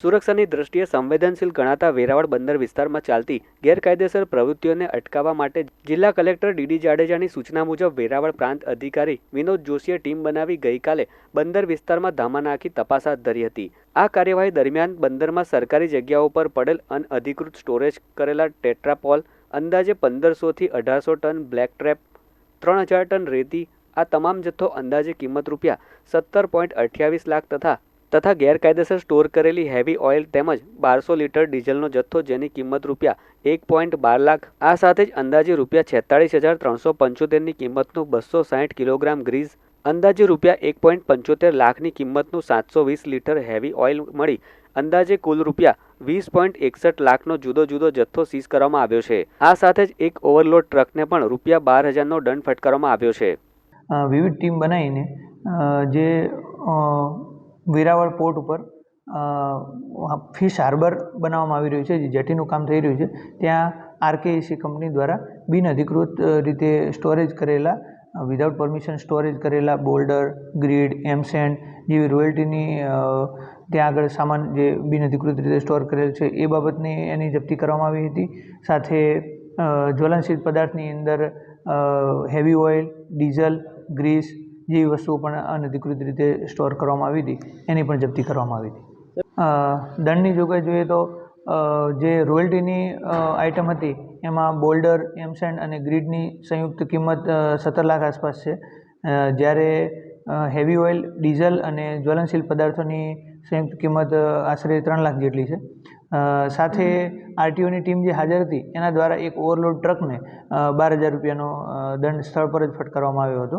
સુરક્ષાની દ્રષ્ટિએ સંવેદનશીલ ગણાતા વેરાવળ બંદર વિસ્તારમાં ચાલતી ગેરકાયદેસર પ્રવૃત્તિઓને અટકાવવા માટે જિલ્લા કલેક્ટર ડીડી જાડેજાની સૂચના મુજબ વેરાવળ પ્રાંત અધિકારી વિનોદ જોશીએ ટીમ બનાવી ગઈકાલે બંદર વિસ્તારમાં ધામા નાખી તપાસ હાથ ધરી હતી. આ કાર્યવાહી દરમિયાન બંદરમાં સરકારી જગ્યાઓ પર પડેલ અનઅધિકૃત સ્ટોરેજ કરેલા ટેટ્રાપોલ, અંદાજે પંદરસોથી અઢારસો ટન બ્લેક ટ્રેપ, ત્રણ હજાર ટન રેતી, આ તમામ જથ્થો અંદાજે કિંમત રૂપિયા સત્તર પોઈન્ટ અઠ્યાવીસ લાખ તથા તથા ગેરકાયદેસર સ્ટોર કરેલી હેવી ઓઇલ તેમજ બારસો લીટર ડીઝલનો જથ્થો જેની કિંમત રૂપિયા એક પોઈન્ટ બાર લાખ, આ સાથે જ અંદાજે રૂપિયા છેતાળીસ હજાર ત્રણસો પંચોતેરની કિંમતનું બસો સાઠ કિલોગ્રામ ગ્રીઝ, અંદાજે રૂપિયા એક પોઈન્ટ પંચોતેર લાખની કિંમતનું સાતસો વીસ લીટર હેવી ઓઇલ મળી, અંદાજે કુલ રૂપિયા વીસ પોઈન્ટ એકસઠ લાખનો જુદો જુદો જથ્થો સીઝ કરવામાં આવ્યો છે. આ સાથે જ એક ઓવરલોડ ટ્રકને પણ રૂપિયા બાર હજારનો દંડ ફટકારવામાં આવ્યો છે. વિવિધ ટીમ બનાવીને જે વેરાવળ પોર્ટ ઉપર ફિશ હાર્બર બનાવવામાં આવી રહ્યું છે, જે જેટીનું કામ થઈ રહ્યું છે. ત્યાં આરકેઈસી કંપની દ્વારા બિનઅધિકૃત રીતે સ્ટોરેજ કરેલા વિધાઉટ પરમિશન સ્ટોરેજ કરેલા બોલ્ડર, ગ્રીડ એમસેન્ડ જેવી રોયલ્ટીની ત્યાં આગળ સામાન જે બિનઅધિકૃત રીતે સ્ટોર કરેલ છે, એ બાબતની એની જપ્તી કરવામાં આવી હતી. સાથે જ્વલનશીલ પદાર્થની અંદર હેવી ઓઇલ ડીઝલ ગ્રીસ જેવી વસ્તુઓ પણ અનધિકૃત રીતે સ્ટોર કરવામાં આવી હતી, એની પણ જપ્તી કરવામાં આવી હતી. દંડની જોગવાઈ જોઈએ તો જે રોયલ્ટીની આઇટમ હતી, એમાં બોલ્ડર એમસેન્ડ અને ગ્રીડની સંયુક્ત કિંમત સત્તર લાખ આસપાસ છે. જ્યારે હેવી ઓઇલ ડીઝલ અને જ્વલનશીલ પદાર્થોની સંયુક્ત કિંમત આશરે ત્રણ લાખ જેટલી છે. સાથે આરટીઓની ટીમ જે હાજર હતી, એના દ્વારા એક ઓવરલોડ ટ્રકને બાર હજાર રૂપિયાનો દંડ સ્થળ પર જ ફટકારવામાં આવ્યો હતો.